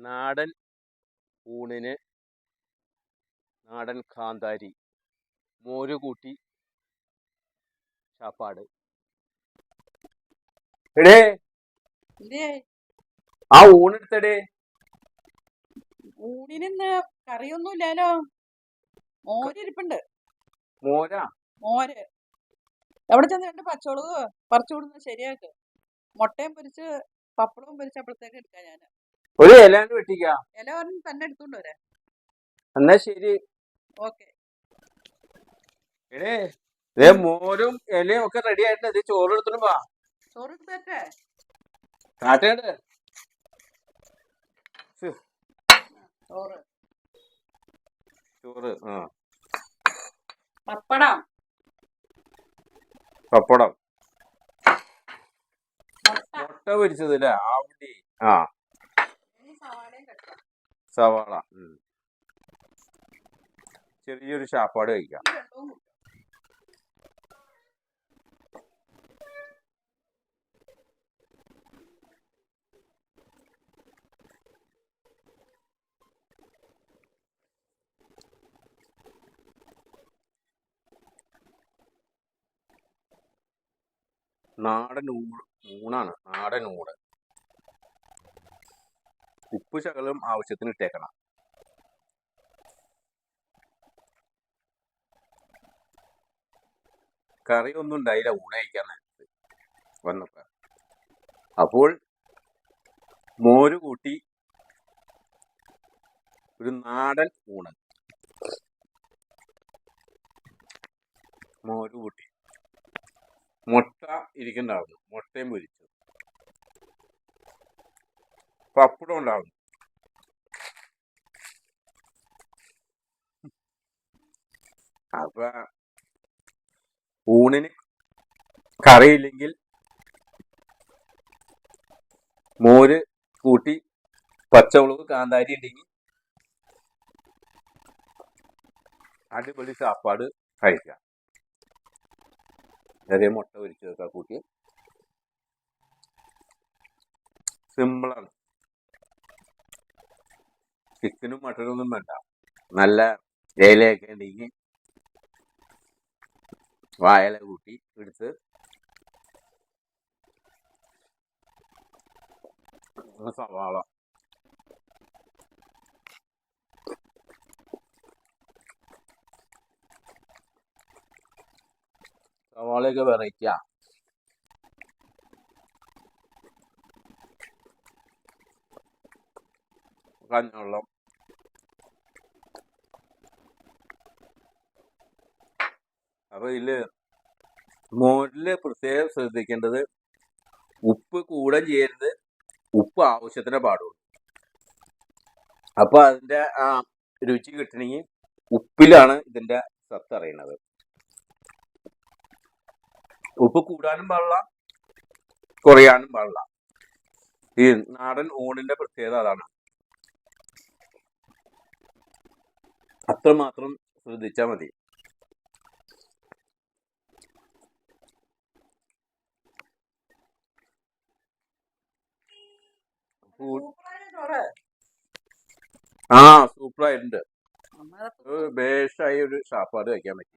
നാടൻ ഊണിന് നാടൻ കാന്താരി മോര് കൂട്ടി ചാപ്പാട്. എടേ. ആ ഊണെടുത്തടേ ഊണിനിന്ന് കറിയൊന്നും ഇല്ലാലോ മോരിരിപ്പുണ്ട് മോരാ? മോര്. എവിടെ ചെന്ന് രണ്ട് പച്ചമുളക് പറിച്ചു കൊടുന്ന് ശരിയാക്ക്. മുട്ടയും പൊരിച്ച് പപ്പടവും പൊരിച്ചപ്പോഴത്തേക്ക് എടുക്കാം ഞാൻ ഒരു ഇലാണ്ട് വെട്ടിക്ക. ഇല ഒരെണ്ണം തന്നെ എടുത്തോണ്ട് വരാം. എന്നാ ശരി. ഓക്കെ. എടേ മോരും ഇലയും ഒക്കെ റെഡി ആയിട്ടുണ്ട്. ഇത് ചോറ് എടുത്തിട്ട് വാ. ചോറ് കാട്ടേണ്ട്. ചോറ്. ചോറ് ആ. പപ്പടം. പപ്പടം. മുട്ട. പൊരിച്ചത് അല്ലേ ആ. സവാള. ചെറിയൊരു ചാപ്പാട് കഴിക്കാം. നാടൻ ഊണ് ഊണാണ്. നാടൻ ഊണ്. ഉപ്പ് ശകലം ആവശ്യത്തിന് ഇട്ടേക്കണം. കറി ഒന്നും ഉണ്ടായില്ല ഊണയക്കാൻ നേരത്ത് വന്നപ്പോ. അപ്പോൾ മോര് കൂട്ടി ഒരു നാടൻ ഊണ്. മോര് കൂട്ടി. മുട്ട ഇരിക്കണ്ടാവുന്നു മുട്ടയും പൊരിച്ചു. പപ്പടം ഉണ്ടാവും അപ്പൊ ഊണിന് കറിയില്ലെങ്കിൽ മോര് കൂട്ടി പച്ചമുളക് കാന്താരി ഉണ്ടെങ്കിൽ അടിപൊളി സാപ്പാട് കഴിക്കാം. ചെറിയ മുട്ട പൊരിച്ചതൊക്കെ കൂട്ടി. സിമ്പിളാണ്. ചിക്കനും മട്ടനും ഒന്നും വേണ്ട. നല്ല ഇലയൊക്കെ ഉണ്ടെങ്കിൽ വായല കൂട്ടി എടുത്ത് സവാള. സവാളയൊക്കെ വെറൈറ്റിയാ. കഞ്ഞവെള്ളം അപ്പൊ ഇതിൽ മോരിൽ പ്രത്യേകം ശ്രദ്ധിക്കേണ്ടത് ഉപ്പ് കൂടെ ചെയ്യരുത്. ഉപ്പ് ആവശ്യത്തിന് പാടുള്ളൂ. അപ്പൊ അതിന്റെ ആ രുചി കിട്ടണമെങ്കിൽ ഉപ്പിലാണ് ഇതിന്റെ സത്ത് അറിയണത്. ഉപ്പ് കൂടാനും പാടില്ല കുറയാനും പാടില്ല. ഈ നാടൻ ഊണിന്റെ പ്രത്യേകത അതാണ്. അത്രമാത്രം ശ്രദ്ധിച്ചാൽ മതി. ആ സൂപ്പറായിട്ടുണ്ട്. ബേഷായി ഒരു സാപ്പാട് കഴിക്കാൻ പറ്റി.